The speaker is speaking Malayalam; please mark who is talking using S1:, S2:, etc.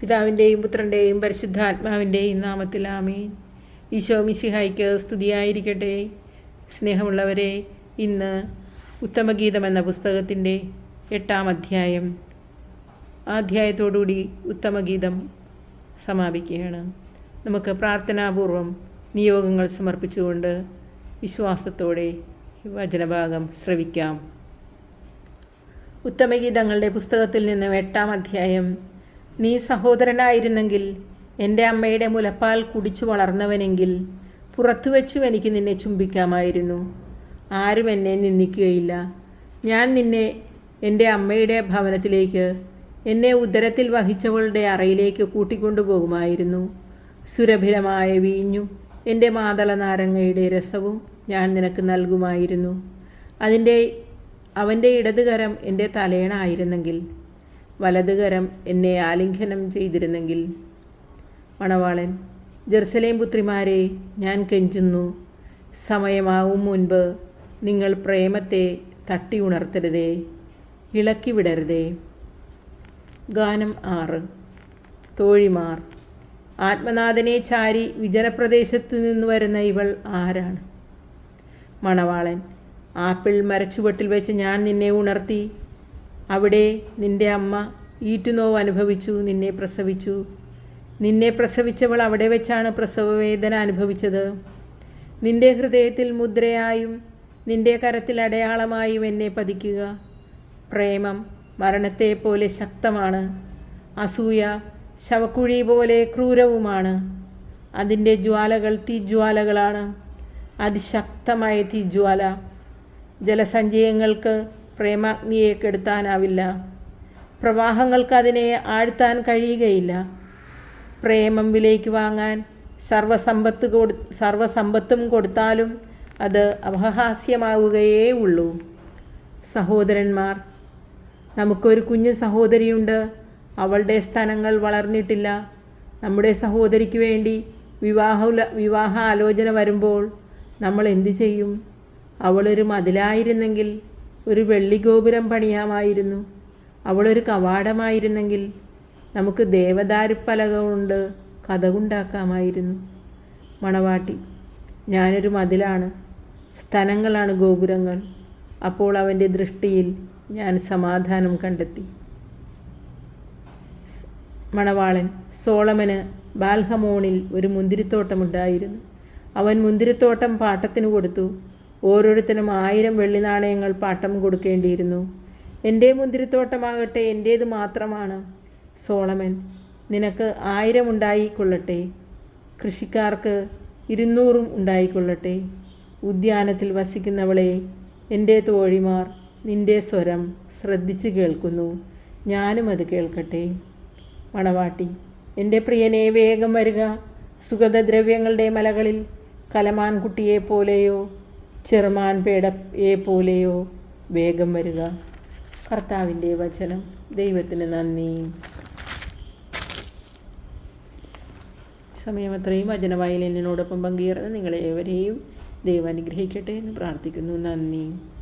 S1: പിതാവിന്റെയും പുത്രന്റെയും പരിശുദ്ധാത്മാവിന്റെയും നാമത്തിൽ ആമേൻ. ഈശോ മിശിഹായ്ക്ക് സ്തുതിയായിരിക്കട്ടെ. സ്നേഹമുള്ളവരെ ഇന്ന് ഉത്തമഗീതം എന്ന പുസ്തകത്തിന്റെ എട്ടാം അധ്യായം അധ്യായത്തോടുകൂടി ഉത്തമഗീതം സമാപിക്കുകയാണ്. നമുക്ക് പ്രാർത്ഥനാപൂർവം നിയോഗങ്ങൾ സമർപ്പിച്ചുകൊണ്ട് വിശ്വാസത്തോടെ വചനഭാഗം ശ്രവിക്കാം. ഉത്തമഗീതങ്ങളുടെ പുസ്തകത്തിൽ നിന്ന് എട്ടാം അധ്യായം നീ സഹോദരനായിരുന്നെങ്കിൽ എന്റെ അമ്മയുടെ മുലപ്പാൽ കുടിച്ചു വളർന്നവനെങ്കിൽ പുറത്തു വെച്ചു എനിക്ക് നിന്നെ ചുംബിക്കാമായിരുന്നു. ആരും എന്നെ നിന്ദിക്കുകയില്ല. ഞാൻ നിന്നെ എന്റെ അമ്മയുടെ ഭവനത്തിലേക്ക് എന്നെ ഉദരത്തിൽ വഹിച്ചവളുടെ അറയിലേക്ക് കൂട്ടിക്കൊണ്ടുപോകുമായിരുന്നു. സുരഭിലമായ വീഞ്ഞും എന്റെ മാതള നാരങ്ങയുടെ രസവും ഞാൻ നിനക്ക് നൽകുമായിരുന്നു. അതിന്റെ അവന്റെ ഇടതുകരം എന്റെ തലയണായിരുന്നെങ്കിൽ വലതുകരം എന്നെ ആലിംഗനം ചെയ്തിരുന്നെങ്കിൽ. മണവാളൻ ജെറുസലേം പുത്രിമാരെ ഞാൻ കെഞ്ചുന്നു. സമയമാവും മുൻപ് നിങ്ങൾ പ്രേമത്തെ തട്ടി ഉണർത്തരുതേ ഇളക്കി വിടരുതേ. ഗാനം ആറ്. തോഴിമാർ ആത്മനാഥനെ ചാരി വിജനപ്രദേശത്തു നിന്ന് വരുന്ന ഇവൾ ആരാണ്? മണവാളൻ ആപ്പിൾ മരച്ചുവട്ടിൽ വെച്ച് ഞാൻ നിന്നെ ഉണർത്തി അവിടെ നിന്റെ അമ്മ ഈറ്റുനോവ് അനുഭവിച്ചു നിന്നെ പ്രസവിച്ചു. നിന്നെ പ്രസവിച്ചവൾ അവിടെ വെച്ചാണ് പ്രസവവേദന അനുഭവിച്ചത്. നിന്റെ ഹൃദയത്തിൽ മുദ്രയായും നിന്റെ കരത്തിൽ അടയാളമായും എന്നെ പതിക്കുക. പ്രേമം മരണത്തെ പോലെ ശക്തമാണ്. അസൂയ ശവക്കുഴി പോലെ ക്രൂരവുമാണ്. അതിന്റെ ജ്വാലകൾ തീജ്വാലകളാണ്. അതിശക്തമായ തീജ്വാല. ജലസഞ്ചയങ്ങൾക്ക് പ്രേമാഗ്നിയെ കെടുത്താനാവില്ല പ്രവാഹങ്ങൾക്ക് അതിനെ ആഴ്ത്താൻ കഴിയുകയില്ല. പ്രേമം വിലയ്ക്ക് വാങ്ങാൻ സർവസമ്പത്ത് കൊടു സർവസമ്പത്തും കൊടുത്താലും അത് അപഹാസ്യമാവുകയേ ഉള്ളൂ സഹോദരന്മാർ നമുക്കൊരു കുഞ്ഞു സഹോദരിയുണ്ട്. അവളുടെ സ്ഥലങ്ങൾ വളർന്നിട്ടില്ല. നമ്മുടെ സഹോദരിക്ക് വേണ്ടി വിവാഹ വിവാഹ ആലോചന വരുമ്പോൾ നമ്മൾ എന്തു ചെയ്യും? അവളൊരു മതിലായിരുന്നെങ്കിൽ ഒരു വെള്ളിഗോപുരം പണിയാമായിരുന്നു. അവളൊരു കവാടമായിരുന്നെങ്കിൽ നമുക്ക് ദേവദാരുപ്പലക കൊണ്ട് കഥകുണ്ടാക്കാമായിരുന്നു. മണവാട്ടി ഞാനൊരു മതിലാണ്. സ്ഥലങ്ങളാണ് ഗോപുരങ്ങൾ. അപ്പോൾ അവന്റെ ദൃഷ്ടിയിൽ ഞാൻ സമാധാനം കണ്ടെത്തി. മണവാളൻ സോളമന് ബാൽഹമോണിൽ ഒരു മുന്തിരിത്തോട്ടമുണ്ടായിരുന്നു. അവൻ മുന്തിരിത്തോട്ടം പാട്ടത്തിന് കൊടുത്തു. ഓരോരുത്തരും ആയിരം വെള്ളി നാണയങ്ങൾ പാട്ടം കൊടുക്കേണ്ടിയിരുന്നു. എന്റെ മുന്തിരിത്തോട്ടമാകട്ടെ എന്റേത് മാത്രമാണ്. സോളമൻ നിനക്ക് ആയിരം ഉണ്ടായിക്കൊള്ളട്ടെ. കൃഷിക്കാർക്ക് ഇരുന്നൂറും ഉണ്ടായിക്കൊള്ളട്ടെ. ഉദ്യാനത്തിൽ വസിക്കുന്നവളെ എന്റെ തോഴിമാർ നിന്റെ സ്വരം ശ്രദ്ധിച്ചു കേൾക്കുന്നു. ഞാനും അത് കേൾക്കട്ടെ. മണവാട്ടി എന്റെ പ്രിയനെ വേഗം വരിക. സുഗതദ്രവ്യങ്ങളുടെ മലകളിൽ കലമാൻ കുട്ടിയെ പോലെയോ ചെറുമാൻ പേടയെ പോലെയോ വേഗം വരിക. കർത്താവിന്റെ വചനം ദൈവത്തിന് നന്ദി. സമയം അത്രയും വചനവായിൽ എന്നോടൊപ്പം പങ്കുചേർന്ന് നിങ്ങളെ ഏവരെയും ദൈവം അനുഗ്രഹിക്കട്ടെ എന്ന് പ്രാർത്ഥിക്കുന്നു. നന്ദി.